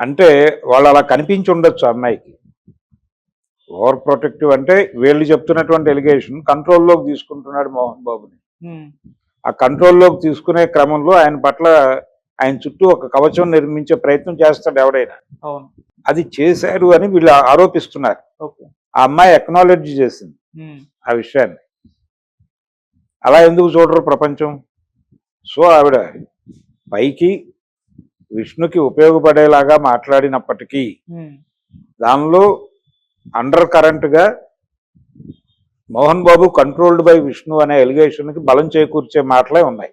అంటే వాళ్ళు అలా కనిపించి ఉండొచ్చు అమ్మాయికి. ఓవర్ ప్రొటెక్టివ్ అంటే వీళ్ళు చెప్తున్నటువంటి ఎలిగేషన్ కంట్రోల్లోకి తీసుకుంటున్నాడు మోహన్ బాబుని. ఆ కంట్రోల్లోకి తీసుకునే క్రమంలో ఆయన పట్ల ఆయన చుట్టూ ఒక కవచం నిర్మించే ప్రయత్నం చేస్తాడు ఎవడైనా. అది చేశారు అని వీళ్ళు ఆరోపిస్తున్నారు. ఆ అమ్మాయి ఎక్నాలెడ్జ్ చేసింది ఆ విషయాన్ని. అలా ఎందుకు చూడరు ప్రపంచం? సో ఆవిడ పైకి విష్ణుకి ఉపయోగపడేలాగా మాట్లాడినప్పటికీ ఉమ్, దానిలో అండర్ కరెంట్గా మోహన్ బాబు కంట్రోల్డ్ బై విష్ణు అనే ఎలిగేషన్కి బలం చేకూర్చే మాటలే ఉన్నాయి.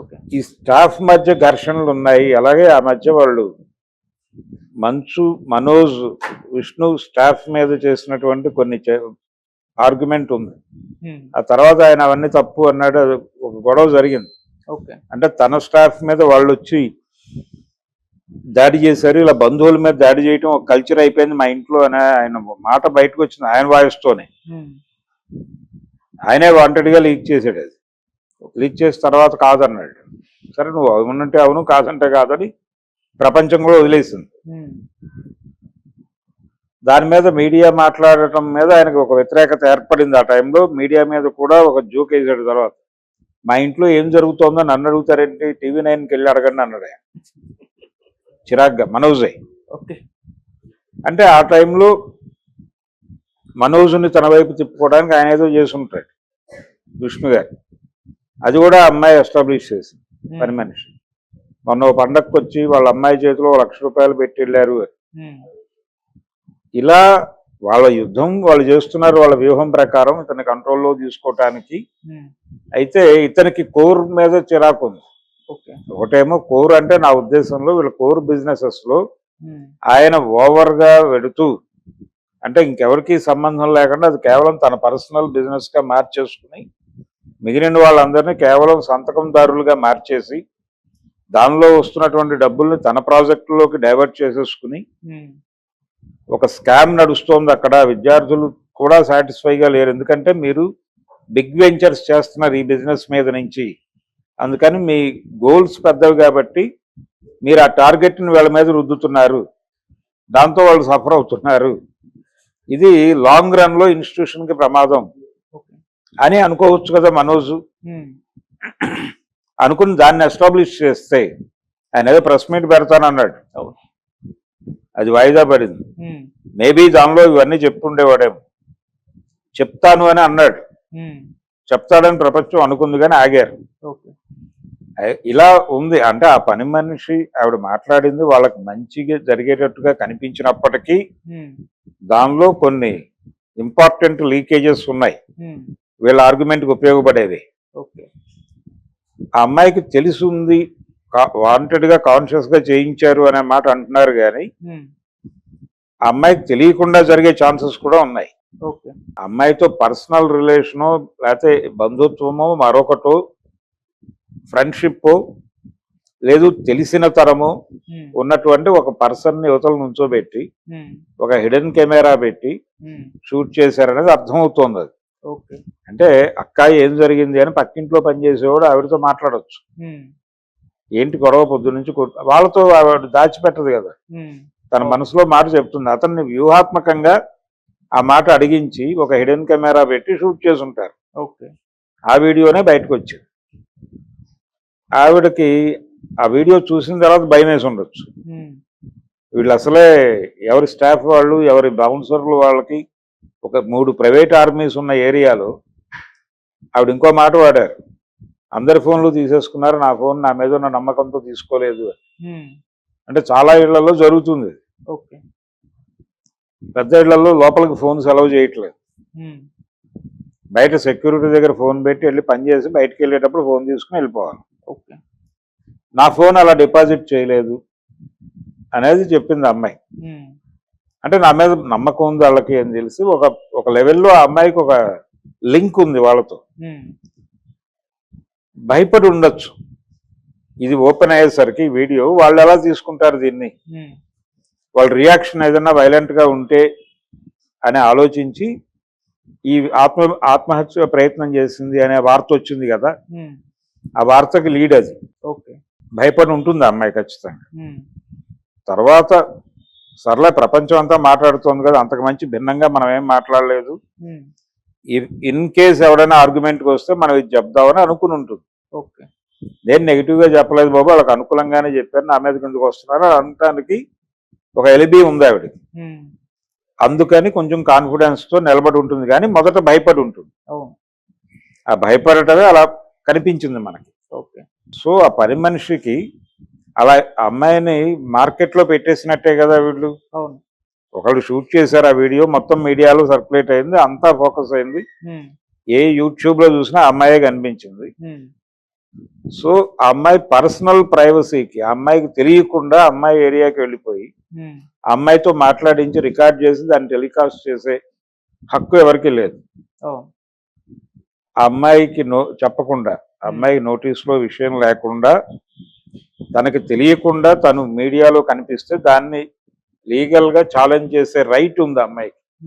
ఓకే ఈ స్టాఫ్ మధ్య ఘర్షణలు ఉన్నాయి. అలాగే ఆ మధ్య వాళ్ళు మంచు మనోజ్ విష్ణు స్టాఫ్ మీద చేసినటువంటి కొన్ని ఆర్గ్యుమెంట్ ఉంది. ఉమ్, ఆ తర్వాత ఆయన అవన్నీ తప్పు అన్నాడు. ఒక గొడవ జరిగింది. అంటే తన స్టాఫ్ మీద వాళ్ళు వచ్చి దాడి చేశారు ఇలా బంధువుల మీద దాడి చేయటం ఒక కల్చర్ అయిపోయింది మా ఇంట్లో అనే ఆయన మాట బయటకు వచ్చింది ఆయన వాయిస్తోనే. ఆయనే వాంటెడ్గా లీక్ చేశాడు అది. లీక్ చేసిన తర్వాత కాదన్నాడు. సరే నువ్వు అవునంటే అవును కాదంటే కాదని ప్రపంచం కూడా వదిలేసింది దాని మీద మీడియా మాట్లాడటం మీద ఆయనకు ఒక వ్యతిరేకత ఏర్పడింది ఆ టైంలో. మీడియా మీద కూడా ఒక జోక్ వేసాడు తర్వాత. మా ఇంట్లో ఏం జరుగుతోందో నన్ను అడుగుతారేంటి? టీవీ నైన్కి వెళ్ళి అడగండి అన్నాడు చిరాగ్గా మనోజయ్ ఓకే. అంటే ఆ టైంలో మనోజ్ని తన వైపు తిప్పుకోవడానికి ఆయన ఏదో చేసి ఉంటాడు విష్ణు గారు. అది కూడా అమ్మాయి ఎస్టాబ్లిష్ చేసింది ఉమ్, పని మనిషి. మొన్న పండగకి వచ్చి వాళ్ళ అమ్మాయి చేతిలో లక్ష రూపాయలు పెట్టి వెళ్ళారు. ఇలా వాళ్ళ యుద్ధం వాళ్ళు చేస్తున్నారు వాళ్ళ వ్యూహం ప్రకారం ఇతని కంట్రోల్లో తీసుకోవటానికి అయితే ఇతనికి కోర్ మీద చిరాకు ఉంది. ఒకటేమో కోర్ అంటే నా ఉద్దేశంలో వీళ్ళ కోర్ బిజినెసెస్లో ఆయన ఓవర్గా వెడుతూ అంటే ఇంకెవరికి సంబంధం లేకుండా అది కేవలం తన పర్సనల్ బిజినెస్గా మార్చేసుకుని మిగిలిన వాళ్ళందరినీ కేవలం సంతకందారులుగా మార్చేసి దానిలో వస్తున్నటువంటి డబ్బుల్ని తన ప్రాజెక్టులోకి డైవర్ట్ చేసేసుకుని ఒక స్కామ్ నడుస్తోంది అక్కడ. విద్యార్థులు కూడా సాటిస్ఫైగా లేరు. ఎందుకంటే మీరు బిగ్ వెంచర్స్ చేస్తున్నారు ఈ బిజినెస్ మీద నుంచి. అందుకని మీ గోల్స్ పెద్దవి కాబట్టి మీరు ఆ టార్గెట్ని వీళ్ళ మీద రుద్దుతున్నారు. దాంతో వాళ్ళు సఫర్ అవుతున్నారు. ఇది లాంగ్ రన్లో ఇన్స్టిట్యూషన్కి ప్రమాదం. అని అనుకోవచ్చు కదా మనోజ్. అనుకుని దాన్ని ఎస్టాబ్లిష్ చేస్తే ఆయన ఏదో ప్రెస్ మీట్ పెడతానన్నాడు. అది వాయిదా పడింది. మేబీ దానిలో ఇవన్నీ చెప్పుండేవాడేమో చెప్తాను అని అన్నాడు. చెప్తాడని ప్రపంచం అనుకుంది కానీ ఆగారు ఇలా ఉంది. అంటే ఆ పని మనిషి ఆవిడ మాట్లాడింది వాళ్ళకి మంచిగా జరిగేటట్టుగా కనిపించినప్పటికీ దానిలో కొన్ని ఇంపార్టెంట్ లీకేజెస్ ఉన్నాయి. వీళ్ళ ఆర్గ్యుమెంట్కి ఉపయోగపడేవి. ఓకే. ఆ అమ్మాయికి తెలిసి ఉంది వాంటెడ్గా కాన్షియస్గా చేయించారు అనే మాట అంటున్నారు కానీ అమ్మాయికి తెలియకుండా జరిగే ఛాన్సెస్ కూడా ఉన్నాయి. అమ్మాయితో పర్సనల్ రిలేషనో లేకపోతే బంధుత్వమో మరొకటో ఫ్రెండ్షిప్ లేదు తెలిసిన తరము ఉన్నటువంటి ఒక పర్సన్ని యువతలు నుంచోబెట్టి ఒక హిడెన్ కెమెరా పెట్టి షూట్ చేశారనేది అర్థమవుతోంది అది. ఓకే. అంటే అక్కాయి ఏం జరిగింది అని పక్కింట్లో పనిచేసేవాడు ఆవిడతో మాట్లాడొచ్చు. ఏంటి గొడవ పొద్దు నుంచి వాళ్ళతో ఆవిడ దాచిపెట్టదు కదా. తన మనసులో మాట చెప్తుంది. అతన్ని వ్యూహాత్మకంగా ఆ మాట అడిగించి ఒక హిడెన్ కెమెరా పెట్టి షూట్ చేసి ఉంటారు ఓకే. ఆ వీడియోనే బయటకు వచ్చింది ఆవిడకి ఆ వీడియో చూసిన తర్వాత భయం వేసి ఉండొచ్చు వీళ్ళు అసలే ఎవరి స్టాఫ్ వాళ్ళు ఎవరి బౌన్సర్లు వాళ్ళకి ఒక మూడు ప్రైవేట్ ఆర్మీస్ ఉన్న ఏరియాలో ఆవిడ ఇంకో మాట వాడారు. అందరి ఫోన్లు తీసేసుకున్నారు నా ఫోన్ నా మీద ఉన్న నమ్మకంతో తీసుకోలేదు అంటే చాలా ఇళ్ళలో జరుగుతుంది. ఓకే. పెద్ద ఇళ్ళలో లోపలికి ఫోన్స్ అలౌ చేయట్లేదు. బయట సెక్యూరిటీ దగ్గర ఫోన్ పెట్టి వెళ్ళి పని చేసి బయటకు వెళ్ళేటప్పుడు ఫోన్ తీసుకుని వెళ్ళిపోవాలి. ఓకే. నా ఫోన్ అలా డిపాజిట్ చేయలేదు అనేది చెప్పింది అమ్మాయి. అంటే నా మీద నమ్మకం ఉంది వాళ్ళకి అని తెలిసి ఒక ఒక లెవెల్లో ఆ అమ్మాయికి ఒక లింక్ ఉంది వాళ్ళతో. భయపడి ఉండొచ్చు. ఇది ఓపెన్ అయ్యేసరికి వీడియో వాళ్ళు ఎలా తీసుకుంటారు దీన్ని? వాళ్ళ రియాక్షన్ ఏదైనా violent గా ఉంటే అని ఆలోచించి ఈ ఆత్మ ఆత్మహత్య ప్రయత్నం చేసింది అనే వార్త వచ్చింది కదా. ఆ వార్తకి లీడ్ అది. ఓకే. భయపడి ఉంటుంది అమ్మాయి ఖచ్చితంగా. తర్వాత సర్లే ప్రపంచం అంతా మాట్లాడుతోంది కదా అంతకు మంచి భిన్నంగా మనం ఏం మాట్లాడలేదు. ఇన్ కేస్ ఎవడైనా ఆర్గ్యుమెంట్కి వస్తే మనం ఇది చెప్దామని అనుకుని ఉంటుంది. ఓకే. నేను నెగిటివ్గా చెప్పలేదు బాబు వాళ్ళకి అనుకూలంగానే చెప్పారు నా మీద కిందకు వస్తున్నారు అని అనటానికి ఒక ఎలిబి ఉంది ఆవిడకి అందుకని కొంచెం కాన్ఫిడెన్స్తో నిలబడి ఉంటుంది కానీ మొదట భయపడి ఉంటుంది. ఆ భయపడటమే అలా కనిపించింది మనకి. ఓకే. సో ఆ పని మనిషికి అలా అమ్మాయిని మార్కెట్లో పెట్టేసినట్టే కదా వీళ్ళు. అవును. ఒకళ్ళు షూట్ చేశారు ఆ వీడియో మొత్తం మీడియాలో సర్క్యులేట్ అయింది అంతా ఫోకస్ అయింది. ఏ యూట్యూబ్లో చూసినా అమ్మాయే కనిపించింది. సో ఆ అమ్మాయి పర్సనల్ ప్రైవసీకి ఆ అమ్మాయికి తెలియకుండా అమ్మాయి ఏరియాకి వెళ్ళిపోయి అమ్మాయితో మాట్లాడించి రికార్డ్ చేసి దాన్ని టెలికాస్ట్ చేసే హక్కు ఎవరికి లేదు. అమ్మాయికి నో చెప్పకుండా ఆ అమ్మాయికి notice లో విషయం లేకుండా తనకి తెలియకుండా తను మీడియాలో కనిపిస్తే దాన్ని లీగల్గా ఛాలెంజ్ చేసే రైట్ ఉంది అమ్మాయికి.